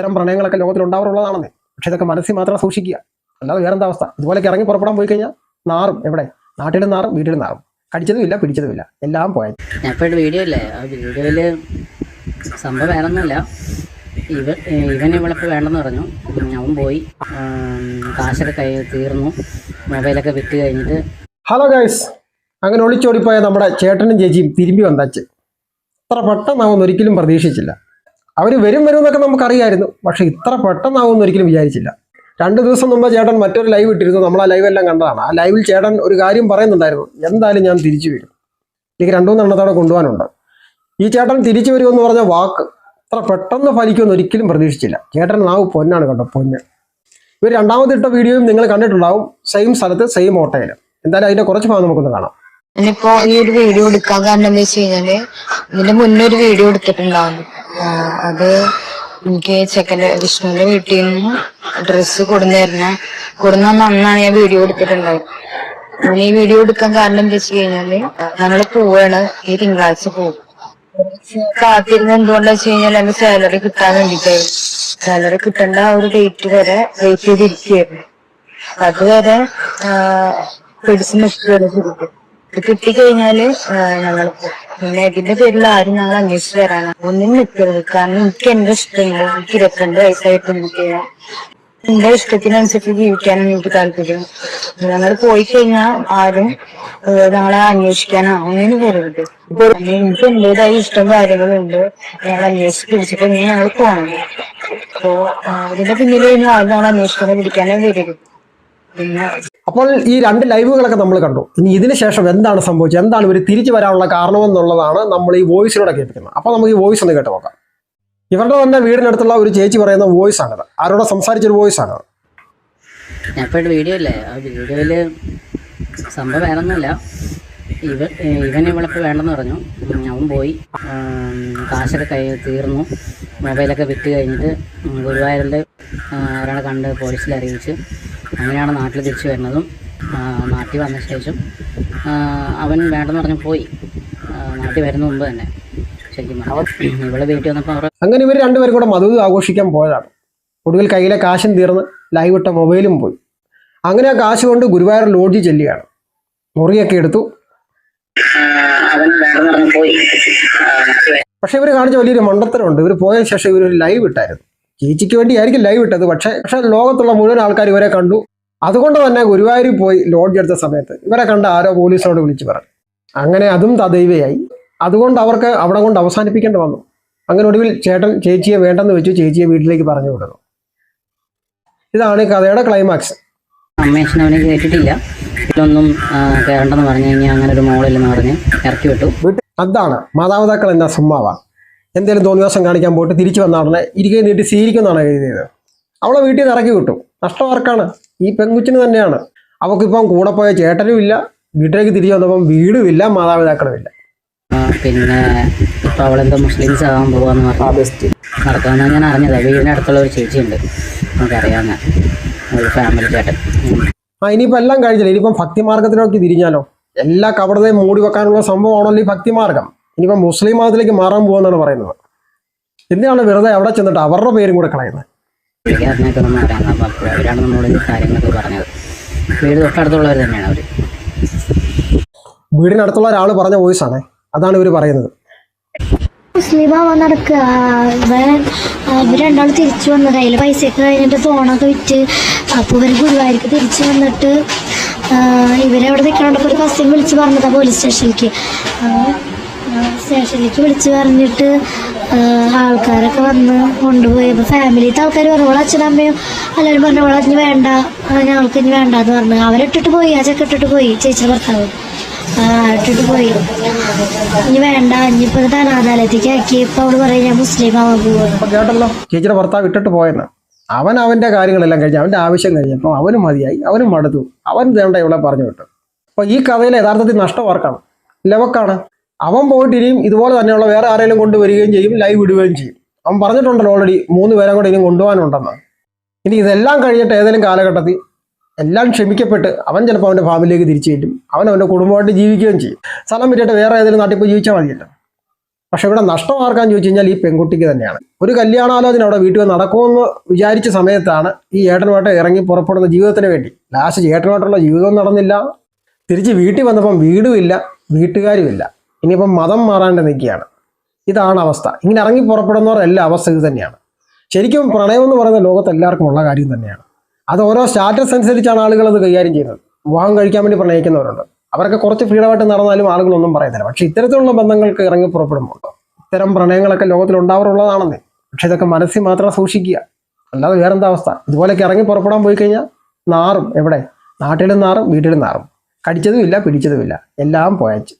ഇത്തരം പ്രണയങ്ങളൊക്കെ ലോകത്തിൽ ഉണ്ടാവാറുള്ളതാണെന്നേ. പക്ഷെ ഇതൊക്കെ മനസ്സിൽ മാത്രം സൂക്ഷിക്കുക. അല്ലാതെ വേറെന്താ അവസ്ഥ? ഇതുപോലെ ഇറങ്ങി പുറപ്പെടാൻ പോയി കഴിഞ്ഞാൽ നാറും. എവിടെ? നാട്ടിലും നാറും വീട്ടിലും നാറും. കടിച്ചതുമില്ല പിടിച്ചതുമില്ല. എല്ലാം പോയത് ഞാൻ ഇപ്പോൾ വീഡിയോ ഇല്ലേ? ആ വീഡിയോയിൽ സംഭവം വേറൊന്നുമില്ല. ഇവ ഇവൻ ഇവളിപ്പോൾ വേണ്ടെന്ന് പറഞ്ഞു. അവൻ പോയി. കാശൊക്കെ കൈ തീർന്നു. മൊബൈലൊക്കെ വിറ്റ് കഴിഞ്ഞിട്ട്. ഹലോ ഗൈസ് അങ്ങനെ ഒളിച്ചോടിപ്പോയ നമ്മുടെ ചേട്ടനും ചേച്ചിയും തിരുമ്പി വന്നാച്ച്. അത്ര പെട്ടെന്ന് അവൻ ഒരിക്കലും പ്രതീക്ഷിച്ചില്ല. അവർ വരും വരും എന്നൊക്കെ നമുക്കറിയായിരുന്നു. പക്ഷെ ഇത്ര പെട്ടെന്നാവുമെന്ന് ഒരിക്കലും വിചാരിച്ചില്ല. രണ്ട് ദിവസം മുമ്പ് ചേട്ടൻ മറ്റൊരു ലൈവ് ഇട്ടിരുന്നു. നമ്മൾ ആ ലൈവ് എല്ലാം കണ്ടതാണ്. ആ ലൈവിൽ ചേട്ടൻ ഒരു കാര്യം പറയുന്നുണ്ടായിരുന്നു. എന്തായാലും ഞാൻ തിരിച്ചു വരും. എനിക്ക് രണ്ടു മൂന്നെണ്ണത്തോടെ കൊണ്ടുപോകാനുണ്ട്. ഈ ചേട്ടൻ തിരിച്ചു വരുമെന്ന് പറഞ്ഞ വാക്ക് ഇത്ര പെട്ടെന്ന് ഫലിക്കുമെന്ന് ഒരിക്കലും പ്രതീക്ഷിച്ചില്ല. ചേട്ടൻ നാവ് പൊന്നാണ് കേട്ടോ പൊന്ന്. ഇവർ രണ്ടാമത് ഇട്ട വീഡിയോയും നിങ്ങൾ കണ്ടിട്ടുണ്ടാവും. സെയിം സ്ഥലത്ത് സെയിം ഓട്ടയിൽ എന്തായാലും അതിന്റെ കുറച്ച് ഭാഗം നമുക്കൊന്ന് കാണാം. ഞാനിപ്പോ ഈ ഒരു വീഡിയോ എടുക്കാൻ കാരണം എന്താ വെച്ച് കഴിഞ്ഞാൽ ഇതിന്റെ മുന്നേ ഒരു വീഡിയോ എടുത്തിട്ടുണ്ടാവും അത് എനിക്ക് ചെക്കന്റെ വിഷ്ണുവിന്റെ വീട്ടിൽ നിന്ന് ഡ്രസ്സ് കൊടുന്നായിരുന്നു. കൊടുന്ന അന്നാണ് ഞാൻ വീഡിയോ എടുത്തിട്ടുണ്ടായത് ഞാൻ ഈ വീഡിയോ എടുക്കാൻ കാരണം എന്താ വെച്ച് കഴിഞ്ഞാൽ ഞങ്ങൾ പോവാണ്. ഈ തിങ്കളാഴ്ച പോകും കാത്തിരുന്ന് എന്തുകൊണ്ടാ വെച്ച് കഴിഞ്ഞാൽ എന്റെ സാലറി കിട്ടാൻ വേണ്ടിട്ടായിരുന്നു സാലറി കിട്ടേണ്ട ആ ഒരു ഡേറ്റ് വരെ വെയിറ്റ് ചെയ്തിരിക്കുകയായിരുന്നു. അതുവരെ പിടിച്ച് നിൽക്കുകയാണ് ശരിക്കും. കിട്ടിക്കഴിഞ്ഞാൽ ഞങ്ങൾ പിന്നെ ഇതിന്റെ പേരിൽ ആരും ഞങ്ങൾ അന്വേഷിച്ച് വരാനാണ് ഒന്നും നിൽക്കരുത്. കാരണം എനിക്ക് എന്റെ ഇഷ്ടങ്ങൾ എനിക്ക് ഇരുപത്തിരണ്ട് വയസ്സായിട്ട് എനിക്ക് എന്റെ ഇഷ്ടത്തിനനുസരിച്ച് ജീവിക്കാനാണ് എനിക്ക് താല്പര്യം. ഞങ്ങൾ പോയി കഴിഞ്ഞാൽ ആരും ഞങ്ങളെ അന്വേഷിക്കാനോ അങ്ങനെ വരരുത്. എനിക്ക് എന്റേതായ ഇഷ്ടം കാര്യങ്ങളുണ്ട് ഞങ്ങൾ അന്വേഷിച്ച് പിടിച്ചിട്ട് ഞങ്ങൾ പോകണം അപ്പോ അതിന്റെ പിന്നിൽ കഴിഞ്ഞാൽ ആരും ഞങ്ങൾ അന്വേഷിക്കാനോ പിടിക്കാനോ വരരുത്. അപ്പോൾ ഈ രണ്ട് ലൈവുകളൊക്കെ നമ്മൾ കണ്ടു. ഇനി ഇതിന് ശേഷം എന്താണ് സംഭവിച്ചത്? എന്താണ് ഇവർ തിരിച്ചു വരാനുള്ള കാരണമെന്നുള്ളതാണ് നമ്മൾ ഈ വോയിസിലൂടെ കേൾപ്പിക്കുന്നത്. അപ്പോൾ നമുക്ക് ഈ വോയിസ് ഒന്ന് കേട്ട് നോക്കാം. ഇവരുടെ തന്നെ വീടിനടുത്തുള്ള ഒരു ചേച്ചി പറയുന്ന വോയിസ് ആണത് ആരോടെ സംസാരിച്ചൊരു വോയിസ് ആണ് വീഡിയോ ഇല്ലേ? ആ വീഡിയോയിൽ സംഭവം വേറൊന്നുമില്ല. ഇവ ഇവൻ ഇവളിപ്പോൾ വേണ്ടെന്ന് പറഞ്ഞു. അവൻ പോയി. കാശൊക്കെ കൈ തീർന്നു. മൊബൈലൊക്കെ വിറ്റ് കഴിഞ്ഞിട്ട് ഗുരുവായൂരിന്റെ ഒരാളെ കണ്ട് പോലീസിൽ അറിയിച്ച്. അങ്ങനെയാണ് നാട്ടിൽ തിരിച്ചു വരുന്നതും നാട്ടിൽ വന്ന ശേഷം അവൻ വേണ്ടെന്ന് പറഞ്ഞ് പോയി. നാട്ടിൽ വരുന്ന മുമ്പ് തന്നെ. ശരിക്കും ഇവിടെ വീട്ടിൽ വന്നപ്പോൾ അവർ അങ്ങനെ ഇവർ രണ്ടുപേരും കൂടെ മധു ആഘോഷിക്കാൻ പോയതാണ്. ഒടുവിൽ കയ്യിലെ കാശും തീർന്ന് ലൈവ് ഇട്ട മൊബൈലും പോയി. അങ്ങനെ ആ കാശ് കൊണ്ട് ഗുരുവായൂർ ലോഡ്ജിൽ ചെല്ലുകയാണ്. മുറിയൊക്കെ എടുത്തു. പോയി. പക്ഷെ ഇവർ കാണിച്ച വലിയൊരു മണ്ടത്തരമുണ്ട്. ഇവർ പോയതിനു ശേഷം ഇവർ ഒരു ലൈവ് ഇട്ടായിരുന്നു. ചേച്ചിക്ക് വേണ്ടി ആയിരിക്കും ലൈവ് ഇട്ടത്. പക്ഷേ പക്ഷെ ലോകത്തുള്ള മുഴുവൻ ആൾക്കാർ ഇവരെ കണ്ടു. അതുകൊണ്ട് തന്നെ ഗുരുവായൂരിൽ പോയി ലോഡ്ജ് എടുത്ത സമയത്ത് ഇവരെ കണ്ട ആരോ പോലീസിനോട് വിളിച്ചു പറഞ്ഞു. അങ്ങനെ അതും തദൈവയായി. അതുകൊണ്ട് അവർക്ക് അവിടെ കൊണ്ട് അവസാനിപ്പിക്കേണ്ടി വന്നു. അങ്ങനെ ഒടുവിൽ ചേട്ടൻ ചേച്ചിയെ വേണ്ടെന്ന് വെച്ചു ചേച്ചിയെ വീട്ടിലേക്ക് പറഞ്ഞു വിടുന്നു. ഇതാണ് കഥയുടെ ക്ലൈമാക്സ് അമ്മേഷൻ അവനെ കേട്ടിട്ടില്ല. ഇതൊന്നും കേരണ്ടെന്ന് കയറണ്ടെന്ന് പറഞ്ഞു കഴിഞ്ഞാൽ അങ്ങനെ ഒരു മോളില്ലെന്ന് പറഞ്ഞ് ഇറക്കി വിട്ടു. അതാണ് മാതാപിതാക്കൾ എന്താ സുമ്മാവ എന്തെങ്കിലും തോന്നിവാസം കാണിക്കാൻ പോയിട്ട് തിരിച്ചു വന്ന ഉടനെ ഇരിക്കുകയും നീട്ടി സ്വീകരിക്കുമെന്നാണ് എഴുതിയത്. അവളെ വീട്ടിൽ നിന്ന് ഇറക്കി കിട്ടും നഷ്ടം ആർക്കാണ്? ഈ പെൺകുച്ചിന് തന്നെയാണ്. അവൾക്കിപ്പം കൂടെ പോയ ചേട്ടനും ഇല്ല. വീട്ടിലേക്ക് തിരിച്ചു വന്നപ്പം വീടും ഇല്ല മാതാപിതാക്കളും ഇല്ല. ആ, പിന്നെ ഇപ്പൊ അവളെന്തോ മുസ്ലിംസ് ആവാൻ പോകാന്ന് പറഞ്ഞു. നടക്കാമെന്നാണ് ഞാൻ അറിഞ്ഞത്. വീടിന്റെ അടുത്തുള്ള ഒരു ചേച്ചിയുണ്ട്. നമുക്കറിയാവുന്ന ഒരു ഫാമിലി ചേട്ടൻ. ആ ഇനിയിപ്പോൾ എല്ലാം കഴിഞ്ഞില്ല? ഇനിയിപ്പം ഭക്തിമാർഗത്തിലേക്ക് തിരിഞ്ഞാലോ? എല്ലാ കപടതയും മൂടി വെക്കാനുള്ള സംഭവമാണല്ലോ ഈ ഭക്തിമാർഗം. ഇനിയിപ്പം മുസ്ലിം മതത്തിലേക്ക് മാറാൻ പോകുമെന്നാണ് പറയുന്നത്. എന്തിനാണ് വെറുതെ അവിടെ ചെന്നിട്ട് അവരുടെ പേരും കൂടെ കളയുന്നത്. അവരാണ് നമ്മളോട് കാര്യങ്ങളൊക്കെ പറഞ്ഞത് വീട് തൊട്ടടുത്തുള്ളവർ തന്നെയാണ് അവർ വീടിനടുത്തുള്ള ഒരാൾ പറഞ്ഞ വോയിസ് ആണ്. അതാണ് ഇവർ പറയുന്നത്. മുസ്ലിം ആവാൻ നടക്കുക തിരിച്ചു വന്നത്. കയ്യിൽ പൈസയൊക്കെ കഴിഞ്ഞിട്ട് ഫോണൊക്കെ വിറ്റ് അപ്പോൾ ഇവർ ഗുരുവായൂർക്ക് തിരിച്ചു വന്നിട്ട് ഇവരവിടെ നിൽക്കണോണ്ടപ്പോൾ ഒരു കസിൻ വിളിച്ച് പറഞ്ഞതാ പോലീസ് സ്റ്റേഷനിലേക്ക് സ്റ്റേഷനിലേക്ക് വിളിച്ച് പറഞ്ഞിട്ട് ആൾക്കാരൊക്കെ വന്ന് കൊണ്ടുപോയി അപ്പോൾ ഫാമിലിത്തെ ആൾക്കാർ പറഞ്ഞു ഓളെ അച്ഛനമ്മയും എല്ലാവരും പറഞ്ഞു ഓളെ ഇനി വേണ്ട ഞങ്ങൾക്ക് ഇനി വേണ്ട എന്ന് പറഞ്ഞു. അവരിട്ടിട്ട് പോയി ആ ചെക്ക ഇട്ടിട്ട് പോയി ചേച്ചിയുടെ ഭർത്താവ്. ഇട്ടിട്ട് പോയി. ഇനി വേണ്ട ഇനിയിപ്പോൾ ഇത് അനാഥാലയത്തേക്ക് ആക്കി. ഇപ്പൊ അവൾ പറയും ഞാൻ മുസ്ലിം ആവാൻ ചേച്ചിയുടെ ഭർത്താവ് ഇട്ടിട്ട് പോയെന്ന്. അവൻ അവന്റെ കാര്യങ്ങളെല്ലാം കഴിഞ്ഞ് അവന്റെ ആവശ്യം കഴിഞ്ഞപ്പോൾ അവനും മതിയായി അവനും മടുത്തു. അവൻ വേണ്ട ഇവിടെ പറഞ്ഞു വിട്ടു. അപ്പൊ ഈ കഥയിലെ യഥാർത്ഥത്തിൽ നഷ്ടം ആർക്കാണ്? ലവക്കാണ്. അവൻ പോയിട്ട് ഇനിയും ഇതുപോലെ തന്നെയുള്ള വേറെ ആരെങ്കിലും കൊണ്ടുവരികയും ചെയ്യും ലൈവ് ഇടുകയും ചെയ്യും. അവൻ പറഞ്ഞിട്ടുണ്ടല്ലോ ഓൾറെഡി മൂന്ന് പേരെ കൂടെ ഇനിയും കൊണ്ടുപോകാനുണ്ടെന്ന്. ഇനി ഇതെല്ലാം കഴിഞ്ഞിട്ട് ഏതെങ്കിലും കാലഘട്ടത്തിൽ എല്ലാം ക്ഷമിക്കപ്പെട്ട് അവൻ ചിലപ്പോൾ അവന്റെ ഫാമിലിയിലേക്ക് തിരിച്ചു കയറ്റും. അവൻ അവന്റെ കുടുംബമായിട്ട് ജീവിക്കുകയും ചെയ്യും. സ്ഥലം വിറ്റിട്ട് വേറെ ഏതെങ്കിലും നാട്ടിൽ പോയി ജീവിച്ചാൽ മതിയല്ലോ പക്ഷെ ഇവിടെ നഷ്ടം ആർക്കാന്ന് ചോദിച്ചു കഴിഞ്ഞാൽ ഈ പെൺകുട്ടിക്ക് തന്നെയാണ്. ഒരു കല്യാണാലോചന അവിടെ വീട്ടിൽ നടക്കുമെന്ന് വിചാരിച്ച സമയത്താണ് ഈ ഏട്ടനുമായിട്ട് ഇറങ്ങി പുറപ്പെടുന്ന ജീവിതത്തിന് വേണ്ടി. ലാസ്റ്റ് ഏട്ടനുമായിട്ടുള്ള ജീവിതം നടന്നില്ല. തിരിച്ച് വീട്ടിൽ വന്നപ്പം വീടുമില്ല വീട്ടുകാരുമില്ല ഇനിയിപ്പം മതം മാറാണ്ട് നിൽക്കുകയാണ്. ഇതാണ് അവസ്ഥ. ഇങ്ങനെ ഇറങ്ങി പുറപ്പെടുന്നവർ എല്ലാ അവസ്ഥ ഇത് തന്നെയാണ്. ശരിക്കും പ്രണയം എന്ന് പറയുന്ന ലോകത്ത് എല്ലാവർക്കും ഉള്ള കാര്യം തന്നെയാണ്. അത് ഓരോ സ്റ്റാറ്റസ് അനുസരിച്ചാണ് ആളുകൾ അത് കൈകാര്യം ചെയ്യുന്നത്. വിവാഹം കഴിക്കാൻ വേണ്ടി പ്രണയിക്കുന്നവരുണ്ട്. അവരൊക്കെ കുറച്ച് ഫ്രീഡമായിട്ട് നടന്നാലും ആളുകളൊന്നും പറയത്തില്ല. പക്ഷെ ഇത്തരത്തിലുള്ള ബന്ധങ്ങൾക്ക് ഇറങ്ങി പുറപ്പെടുമ്പോൾ ഇത്തരം പ്രണയങ്ങളൊക്കെ ലോകത്തിൽ ഉണ്ടാവാറുള്ളതാണെന്നേ. പക്ഷെ ഇതൊക്കെ മനസ്സിൽ മാത്രം സൂക്ഷിക്കുക. അല്ലാതെ വേറെന്താ അവസ്ഥ? ഇതുപോലെയൊക്കെ ഇറങ്ങി പുറപ്പെടാൻ പോയി കഴിഞ്ഞാൽ നാറും. എവിടെ? നാട്ടിലും നാറും വീട്ടിലും നാറും. കടിച്ചതുമില്ല പിടിച്ചതുമില്ല. എല്ലാം പോയച്ച്.